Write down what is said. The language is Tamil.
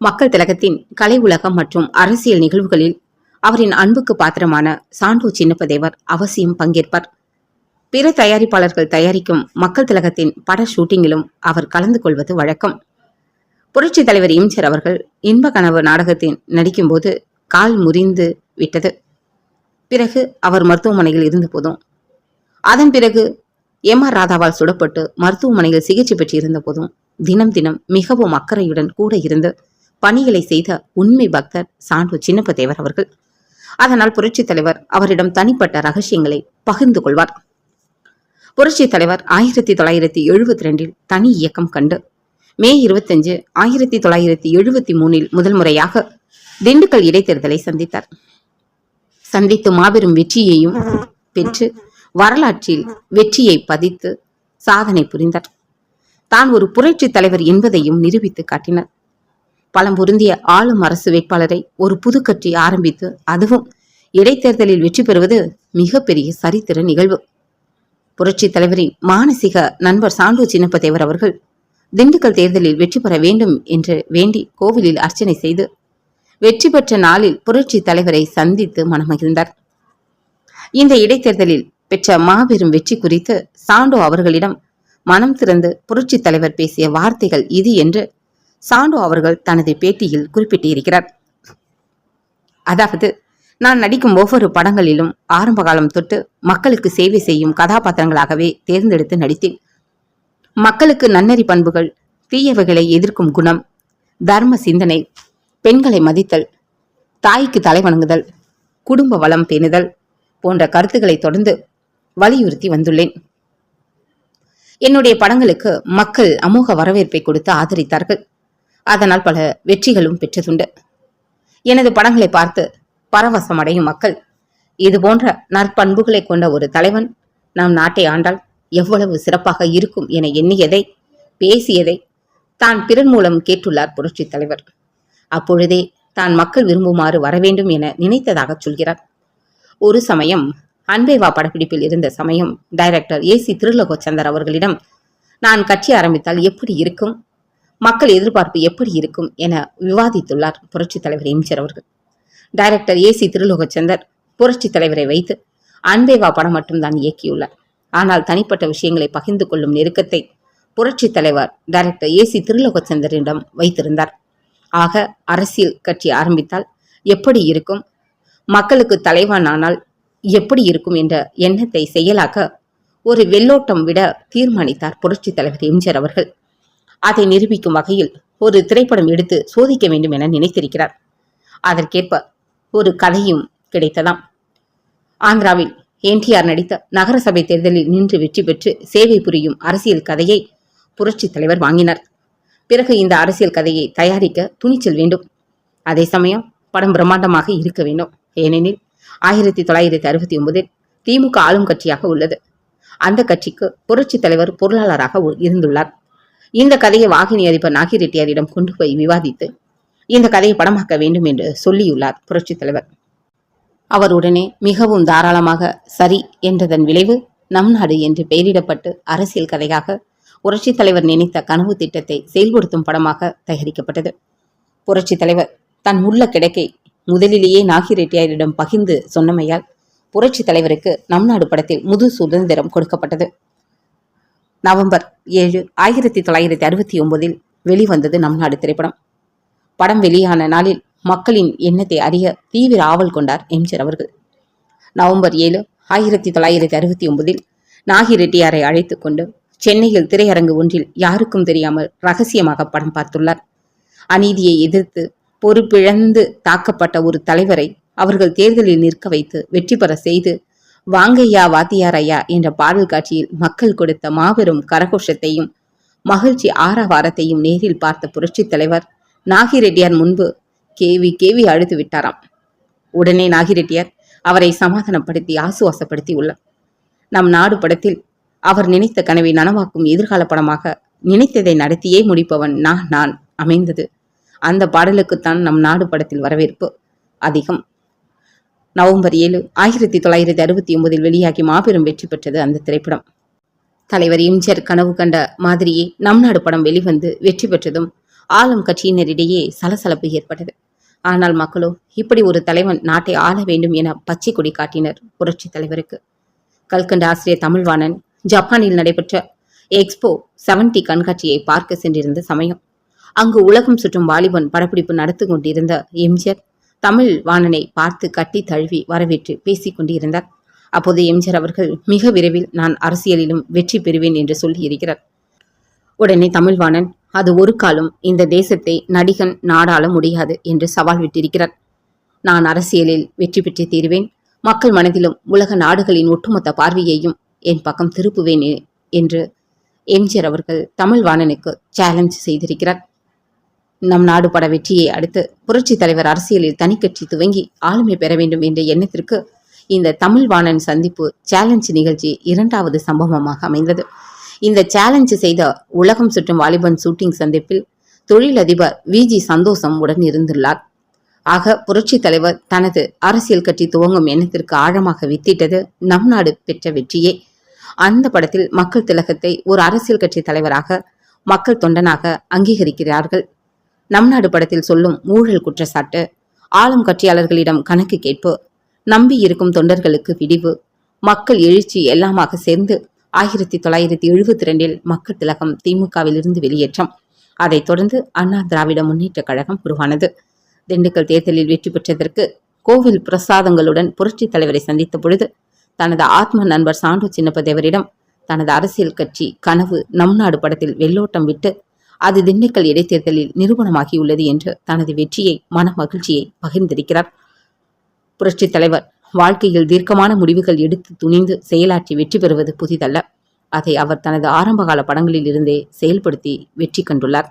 மக்கள் திலகத்தின் கலை உலகம் மற்றும் அரசியல் நிகழ்வுகளில் அவரின் அன்புக்கு பாத்திரமான சாண்டோ சின்னப்பதேவர் அவசியம் பங்கேற்பார். பிற தயாரிப்பாளர்கள் தயாரிக்கும் மக்கள் திலகத்தின் பட ஷூட்டிங்கிலும் அவர் கலந்து கொள்வது வழக்கம். புரட்சி தலைவர் இம்சர் அவர்கள் இன்ப கனவு நாடகத்தில் நடிக்கும்போது கால் முறிந்து விட்டது. பிறகு அவர் மருத்துவமனையில் இருந்த போதும் அதன் பிறகு எம் ஆர் ராதாவால் சுடப்பட்டு மருத்துவமனையில் சிகிச்சை பெற்றிருந்த போதும் தினம் தினம் மிகவும் அக்கறையுடன் கூட இருந்து பணிகளை செய்த உண்மை பக்தர் சான்று சின்னப்பதேவர் அவர்கள். அதனால் புரட்சித் தலைவர் அவரிடம் தனிப்பட்ட ரகசியங்களை பகிர்ந்து கொள்வார். புரட்சி தலைவர் ஆயிரத்தி தொள்ளாயிரத்தி எழுபத்தி ரெண்டில் தனி இயக்கம் கண்டு மே இருபத்தஞ்சு ஆயிரத்தி தொள்ளாயிரத்தி எழுபத்தி மூணில் முதல் முறையாக திண்டுக்கல் இடைத்தேர்தலை சந்தித்தார். சந்தித்து மாபெரும் வெற்றியையும் பெற்று வரலாற்றில் வெற்றியை பதித்து சாதனை புரிந்தார். தான் ஒரு புரட்சி தலைவர் என்பதையும் நிரூபித்து காட்டினார். பலம் பொருந்திய ஆளும் அரசு வேட்பாளரை ஒரு புது கட்சி ஆரம்பித்து அதுவும் இடைத்தேர்தலில் வெற்றி பெறுவது மிகப்பெரிய சரித்திர நிகழ்வு. புரட்சி தலைவரின் மானசீக நண்பர் சாண்டு சின்னப்பதேவர் அவர்கள் திண்டுக்கல் தேர்தலில் வெற்றி பெற வேண்டும் என்று வேண்டி கோவிலில் அர்ச்சனை செய்து வெற்றி பெற்ற நாளில் புரட்சி தலைவரை சந்தித்து மனமகிழ்ந்தார். இந்த இடைத்தேர்தலில் பெற்ற மாபெரும் வெற்றி குறித்து சாண்டோ அவர்களிடம் மனம் திறந்து புரட்சி தலைவர் பேசிய வார்த்தைகள் இது என்று சாண்டோ அவர்கள் தனது பேட்டியில் குறிப்பிட்டிருக்கிறார். அதாவது நான் நடிக்கும் ஒவ்வொரு படங்களிலும் ஆரம்ப காலம் தொட்டு மக்களுக்கு சேவை செய்யும் கதாபாத்திரங்களாகவே தேர்ந்தெடுத்து நடித்தேன். மக்களுக்கு நன்னறி பண்புகள் தீயவைகளை எதிர்க்கும் குணம் தர்ம சிந்தனை பெண்களை மதித்தல் தாய்க்கு தலைவணங்குதல் குடும்ப வளம் பேணுதல் போன்ற கருத்துக்களை தொடர்ந்து வலியுறுத்தி வந்துள்ளேன். என்னுடைய படங்களுக்கு மக்கள் அமோக வரவேற்பை கொடுத்து ஆதரித்தார்கள். அதனால் பல வெற்றிகளும் பெற்றதுண்டு. எனது படங்களை பார்த்து பரவசம் அடையும் மக்கள் இது போன்ற நற்பண்புகளை கொண்ட ஒரு தலைவன் நம் நாட்டை ஆண்டால் எவ்வளவு சிறப்பாக இருக்கும் என எண்ணியதை பேசியதை தான் பிறர் மூலம் கேட்டுள்ளார் புரட்சித் தலைவர். அப்பொழுதே தான் மக்கள் விரும்புமாறு வரவேண்டும் என நினைத்ததாக சொல்கிறார். ஒரு சமயம் அன்பேவா படப்பிடிப்பில் இருந்த சமயம் டைரக்டர் ஏ சி திருலோகச்சந்தர் அவர்களிடம் நான் கட்சி ஆரம்பித்தால் எப்படி இருக்கும்? மக்கள் எதிர்பார்ப்பு எப்படி இருக்கும் என விவாதித்துள்ளார் புரட்சித் தலைவர் எம்ஜிஆர் அவர்கள். டைரக்டர் ஏ சி திருலோகச்சந்தர் புரட்சித் தலைவரை வைத்து அன்பேவா படம் மட்டும்தான் இயக்கியுள்ளார். ஆனால் தனிப்பட்ட விஷயங்களை பகிர்ந்து கொள்ளும் நெருக்கத்தை புரட்சித் தலைவர் டைரக்டர் ஏ சி திருலோகச்சந்தரிடம் வைத்திருந்தார். ஆக அரசியல் கட்சி ஆரம்பித்தால் எப்படி இருக்கும்? மக்களுக்கு தலைவனானால் எப்படி இருக்கும் என்ற எண்ணத்தை செயலாக்க ஒரு வெள்ளோட்டம் விட தீர்மானித்தார் புரட்சித் தலைவர் எம்ஜிஆர் அவர்கள். அதை நிரூபிக்கும் வகையில் ஒரு திரைப்படம் எடுத்து சோதிக்க வேண்டும் என நினைத்திருக்கிறார். அதற்கேற்ப ஒரு கதையும் கிடைத்ததாம். ஆந்திராவில் என்டிஆர் நடித்த நகரசபை தேர்தலில் நின்று வெற்றி பெற்று சேவை புரியும் அரசியல் கதையை புரட்சித் தலைவர் வாங்கினார். பிறகு இந்த அரசியல் கதையை தயாரிக்க துணிச்சல் வேண்டும். அதே சமயம் படம் பிரம்மாண்டமாக இருக்க வேண்டும். ஏனெனில் ஆயிரத்தி தொள்ளாயிரத்தி அறுபத்தி ஒன்பதில் திமுக ஆளும் கட்சியாக உள்ளது. அந்த கட்சிக்கு புரட்சித் தலைவர் பொருளாளராக இருந்துள்ளார். இந்த கதையை வாகினி அதிபர் நாகி ரெட்டியாரிடம் கொண்டு போய் விவாதித்து இந்த கதையை படமாக்க வேண்டும் என்று சொல்லியுள்ளார் புரட்சித் தலைவர். அவர் உடனே மிகவும் தாராளமாக சரி என்றதன் விளைவு நம் நாடு என்று பெயரிடப்பட்டு அரசியல் கதையாக புரட்சித் தலைவர் நினைத்த கனவு திட்டத்தை செயல்படுத்தும் படமாக தயாரிக்கப்பட்டது. புரட்சித் தலைவர் தன் உள்ள கிடக்கை முதலிலேயே நாகி ரெட்டியாரிடம் பகிர்ந்து சொன்னமையால் புரட்சித் தலைவருக்கு நம் நாடு படத்தில் முது சுதந்திரம் கொடுக்கப்பட்டது. நவம்பர் ஏழு ஆயிரத்தி தொள்ளாயிரத்தி அறுபத்தி ஒன்பதில் வெளிவந்தது நம் நாடு திரைப்படம். படம் வெளியான நாளில் மக்களின் எண்ணத்தை அறிய தீவிர ஆவல் கொண்டார் எம்ஜிஆர் அவர்கள். நவம்பர் ஏழு ஆயிரத்தி தொள்ளாயிரத்தி அறுபத்தி ஒன்பதில் நாகி ரெட்டியாரை அழைத்து கொண்டு சென்னையில் திரையரங்கு ஒன்றில் யாருக்கும் தெரியாமல் ரகசியமாக படம் பார்த்துள்ளார். அநீதியை எதிர்த்து பொறுப்பிழந்து தாக்கப்பட்ட ஒரு தலைவரை அவர்கள் தேர்தலில் நிற்க வைத்து வெற்றி பெற செய்து வாங்கையா வாத்தியார் ஐயா என்ற பாடல் காட்சியில் மக்கள் கொடுத்த மாபெரும் கரகோஷத்தையும் மகிழ்ச்சி ஆரவாரத்தையும் நேரில் பார்த்த புரட்சித் தலைவர் நாகிரெட்டியார் முன்பு கேவி கேவி அழுத்து விட்டாராம். உடனே நாகிரெட்டியார் அவரை சமாதானப்படுத்தி ஆசுவாசப்படுத்தி உள்ளார் நம் நாடு படத்தில் அவர் நினைத்த கனவை நனவாக்கும் எதிர்கால படமாக நினைத்ததை நடத்தியே முடிப்பவன் நான் நான் அமைந்தது. அந்த பாடலுக்குத்தான் நம் நாடு படத்தில் வரவேற்பு அதிகம். நவம்பர் ஏழு ஆயிரத்தி தொள்ளாயிரத்தி அறுபத்தி ஒன்பதில் வெளியாகி மாபெரும் வெற்றி பெற்றது அந்த திரைப்படம். தலைவர் எம்ஜிஆர் கனவு கண்ட மாதிரியே நம் நாடு படம் வெளிவந்து வெற்றி பெற்றதும் ஆளும் கட்சியினரிடையே சலசலப்பு ஏற்பட்டது. ஆனால் மக்களோ இப்படி ஒரு தலைவன் நாட்டை ஆள வேண்டும் என பச்சை கொடி காட்டினர் புரட்சி தலைவருக்கு. கல்கண்டு ஆசிரியர் தமிழ்வாணன் ஜப்பானில் நடைபெற்ற எக்ஸ்போ 70 கண்காட்சியை பார்க்க சென்றிருந்த சமயம். அங்கு உலகம் சுற்றும் வாலிபன் படப்பிடிப்பு நடத்தி கொண்டிருந்த எம்ஜிஆர் தமிழ் வாணனை பார்த்து கட்டி தழுவி வரவேற்று பேசிக் கொண்டிருந்தார். அப்போது எம்ஜிஆர் அவர்கள் மிக விரைவில் நான் அரசியலிலும் வெற்றி பெறுவேன் என்று சொல்லியிருக்கிறார். உடனே தமிழ்வாணன் அது ஒரு காலம் இந்த தேசத்தை நடிகன் நாடாள முடியாது என்று சவால் விட்டிருக்கிறார். நான் அரசியலில் வெற்றி பெற்று தீருவேன். மக்கள் மனதிலும் உலக நாடுகளின் ஒட்டுமொத்த பார்வையையும் என் பக்கம் திருப்புவேன் என்று எம்ஜிஆர் அவர்கள் தமிழ்வாணனுக்கு சேலஞ்ச் செய்திருக்கிறார். நம் நாடு பட வெற்றியை அடுத்து புரட்சி தலைவர் அரசியலில் தனிக்கட்சி துவங்கி ஆளுமை பெற வேண்டும் என்ற எண்ணத்திற்கு இந்த தமிழ் வாணன் சந்திப்பு சேலஞ்ச் நிகழ்ச்சி இரண்டாவது சம்பவமாக அமைந்தது. இந்த சேலஞ்ச் செய்த உலகம் சுற்றும் வாலிபன் ஷூட்டிங் சந்திப்பில் தொழிலதிபர் விஜி சந்தோஷம் உடன் இருந்துள்ளார். ஆக புரட்சி தலைவர் தனது அரசியல் கட்சி துவங்கும் எண்ணத்திற்கு ஆழமாக வித்திட்டது நம் நாடு பெற்ற வெற்றியே. அந்த படத்தில் மக்கள் திலகத்தை ஒரு அரசியல் கட்சி தலைவராக மக்கள் தொண்டனாக அங்கீகரிக்கிறார்கள். நம் நாடு படத்தில் சொல்லும் ஊழல் குற்றச்சாட்டு ஆளும் கட்சியாளர்களிடம் கணக்கு கேட்பு நம்பி இருக்கும் தொண்டர்களுக்கு விடிவு மக்கள் எழுச்சி எல்லாமாக சேர்ந்து ஆயிரத்தி தொள்ளாயிரத்தி எழுபத்தி ரெண்டில் மக்கள் திலகம் திமுகவிலிருந்து வெளியேற்றம். அதைத் தொடர்ந்து அண்ணா திராவிட முன்னேற்றக் கழகம் உருவானது. திண்டுக்கல் தேர்தலில் வெற்றி பெற்றதற்கு கோவில் பிரசாதங்களுடன் புரட்சித் தலைவரை சந்தித்த பொழுது தனது ஆத்ம நண்பர் சாண்டு சின்னப்பதேவரிடம் தனது அரசியல் கட்சி கனவு நம் நாடு படத்தில் வெள்ளோட்டம் விட்டு அது திண்டுக்கல் இடைத்தேர்தலில் நிரூபணமாகியுள்ளது என்று தனது வெற்றியை மன மகிழ்ச்சியை பகிர்ந்திருக்கிறார். புரட்சித் தலைவர் வாழ்க்கையில் தீர்க்கமான முடிவுகள் எடுத்து துணிந்து செயலாற்றி வெற்றி பெறுவது புதிதல்ல. அதை அவர் தனது ஆரம்பகால படங்களில் இருந்தே செயல்படுத்தி வெற்றி கண்டுள்ளார்.